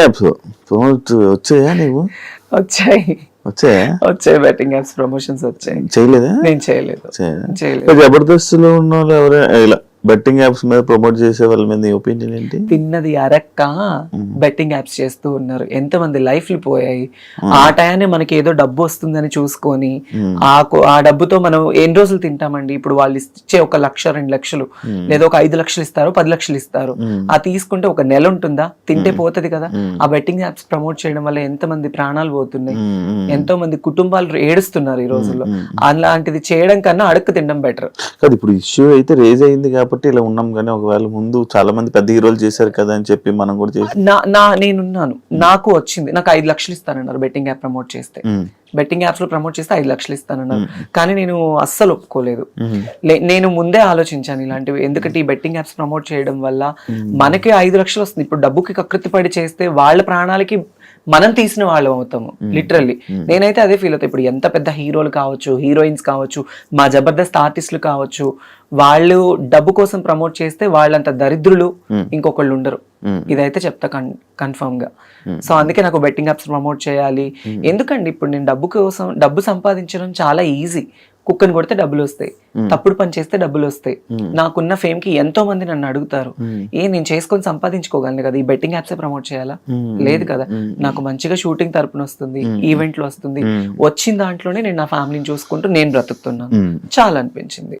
Apps promote వచ్చాయా నీవు? వచ్చాయి. వచ్చాయా? వచ్చాయి బెట్టింగ్ యాప్స్ ప్రమోషన్స్ వచ్చాయి. చేయలేదా? నేను చేయలేదు. చేయలేదా? చేయలేదు. జబర్దస్త్లో ఉన్న వాళ్ళు ఎవరైనా ఇలా బెట్టింగ్ యాప్స్ మీద ప్రమోట్ చేసే వాళ్ళ మీద ఒపీనియన్ ఏంటి? తిన్నది అరక్క బెట్టింగ్ యాప్స్ చేస్తూ ఉన్నారు. ఎంతమంది లైఫ్లు పోయాయి. ఆ టయాన్ని మనకి ఏదో డబ్బు వస్తుందని చూసుకొని ఆ ఆ డబ్బుతో మనం ఎన్ని రోజులు తింటామండి? ఇప్పుడు వాళ్ళు ఇచ్చే ఒక లక్ష రెండు లక్షలు లేదా ఒక ఐదు లక్షలు ఇస్తారు పది లక్షలు ఇస్తారు. ఆ తీసుకుంటే ఒక నెల ఉంటుందా? తింటే పోతది కదా. ఆ బెట్టింగ్ యాప్స్ ప్రమోట్ చేయడం వల్ల ఎంతమంది ప్రాణాలు పోతున్నాయి. ఎంతో మంది కుటుంబాలు ఏడుస్తున్నారు ఈ రోజుల్లో. అలాంటిది చేయడం కన్నా అడుక్కు తినడం బెటర్ ఇప్పుడు ఇష్యూ అయితే రేజ్ అయింది కాబట్టి ఇలా ఉన్నాం కానీ ఒకవేళ ముందు చాలా మంది పెద్ద హీరోలు చేశారు కదా అని చెప్పి మనం కూడా చేసి నా నా నేనున్నాను. నాకు వచ్చింది. నాకు ఐదు లక్షలు ఇస్తానన్నారు బెట్టింగ్ యాప్ ప్రమోట్ చేస్తే. బెట్టింగ్ యాప్స్లో ప్రమోట్ చేస్తే ఐదు లక్షలు ఇస్తానన్నారు. కానీ నేను అస్సలు ఒప్పుకోలేదు. నేను ముందే ఆలోచించాను ఇలాంటివి. ఎందుకంటే ఈ బెట్టింగ్ యాప్స్ ప్రమోట్ చేయడం వల్ల మనకి ఐదు లక్షలు వస్తుంది. ఇప్పుడు డబ్బుకి కకృతి పడి చేస్తే వాళ్ళ ప్రాణాలకి మనం తీసిన వాళ్ళం అవుతాము లిటరల్లీ నేనైతే అదే ఫీల్ అవుతాను ఇప్పుడు ఎంత పెద్ద హీరోలు కావచ్చు హీరోయిన్స్ కావచ్చు మా జబర్దస్త్ ఆర్టిస్టులు కావచ్చు వాళ్ళు డబ్బు కోసం ప్రమోట్ చేస్తే వాళ్ళంత దరిద్రులు ఇంకొకళ్ళు ఉండరు. ఇదైతే చెప్తా కన్ కన్ఫర్మ్గా. సో అందుకే నాకు బెట్టింగ్ యాప్స్ ప్రమోట్ చేయాలి. ఎందుకండి ఇప్పుడు నేను డబ్బు కోసం డబ్బు సంపాదించడం చాలా ఈజీ కుక్కని కొడితే డబ్బులు వస్తాయి. తప్పుడు పని చేస్తే డబ్బులు వస్తాయి. నాకున్న ఫేమ్కి ఎంతో మంది నన్ను అడుగుతారు. ఏ నేను చేసుకొని సంపాదించుకోగలను కదా? ఈ బెట్టింగ్ యాప్సే ప్రమోట్ చేయాలా? లేదు కదా. నాకు మంచిగా షూటింగ్ తరపున వస్తుంది ఈవెంట్లు వస్తుంది. వచ్చిన దాంట్లోనే నేను నా ఫ్యామిలీని చూసుకుంటూ నేను బ్రతుకుతున్నాను. చాలా అనిపించింది.